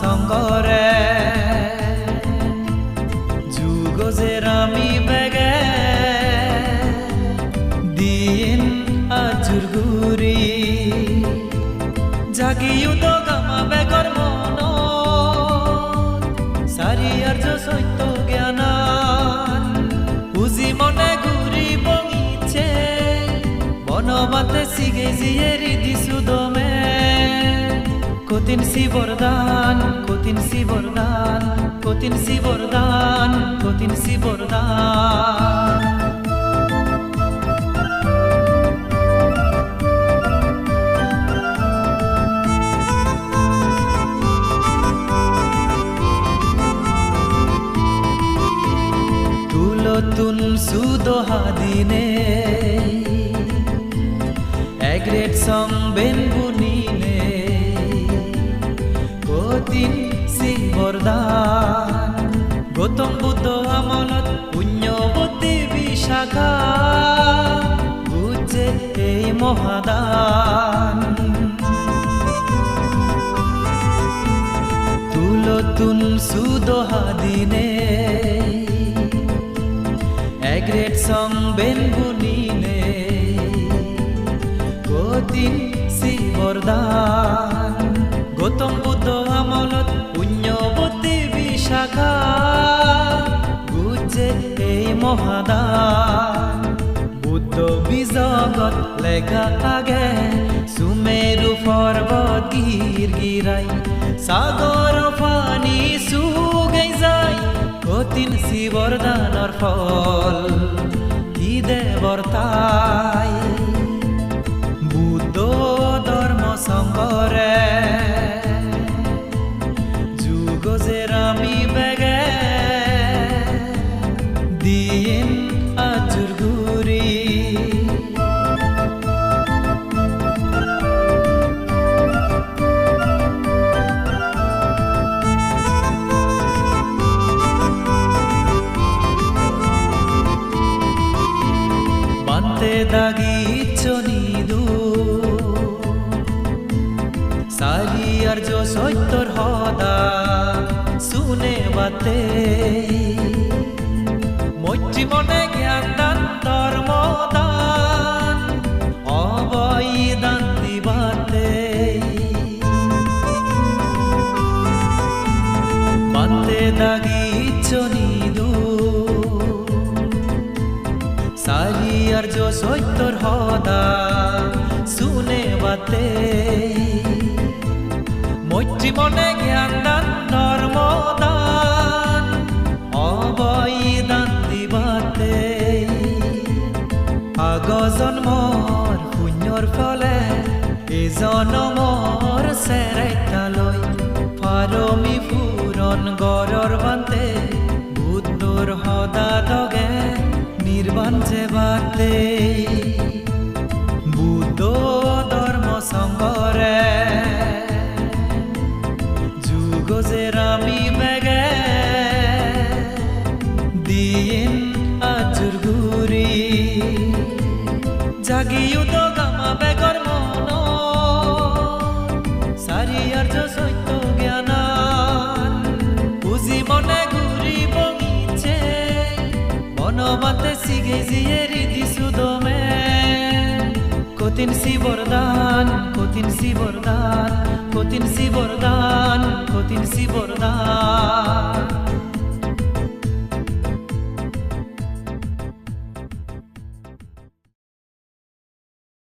সঙ্গরে। যুগ যে রামি বেগে, দিন আজুর গুরি জাগিও তো গামা বেগর মন সারি আর সত্য জ্ঞানান। বুঝি মনে ঘুরি বগিছে বনবাতে সিগে জিয়েরি দিছু দমে কতিন সি বরদান, কতিন সি বরদান, কতিন সি বরদান, কতিন সি বরদান। তুলতুন সুদোহাদিনে এগ্রেট সং বেনবুনিনে কতিন সি বরদান গৌতম বুদ্ধ আমলত পুণ্যবতী বিশাখা বুঝে এই মহাদান। তুলতুন সুদোহাদিনে এগ্রেট সং বেনবুনিনে গতিন সি বরদান গৌতম মহাদান। বুদ্ধ বিজগত লেখা আগে সুমেরু পর্বত গির গিরাই। সাগর পানি সুগাই যায় কতিন শিবরদানর ফল। কি দেবর তাই? বান্তে দাগিচ্ছ নিদু সারি আর যো সত্যর হদা শুনে বাতে। মৈত্রী মনে জ্ঞান দান, ধর্ম দান অবৈ দান দিবাতে। বান্তে দাগিচ্ছ সারি আর যো সত্যর হদা শুনে বাতে। মৈত্রী মনে জ্ঞান দান, ধর্ম দান দিবাতে। আগ জন্মৰ পুণ্যৰ ফলে এই জনমৰ চেৰাইতালৈ ফাৰমি ফুৰণ গড়ৰ বান্তে বাতে বুদ্ধ ধৰ্ম সংগৰে যুগ যে রামি বেগে। দিন আজুর গুরি জাগিও তো গামা বেগর মন। সারি আর সত্য জ্ঞানান। বুঝি মনে ঘুরি বগিছে। বনবাতে সিগে জিয়েরি কতিন সি বরদান কতিন সি বরদান কতিন সি বরদান কতিন সি বরদান।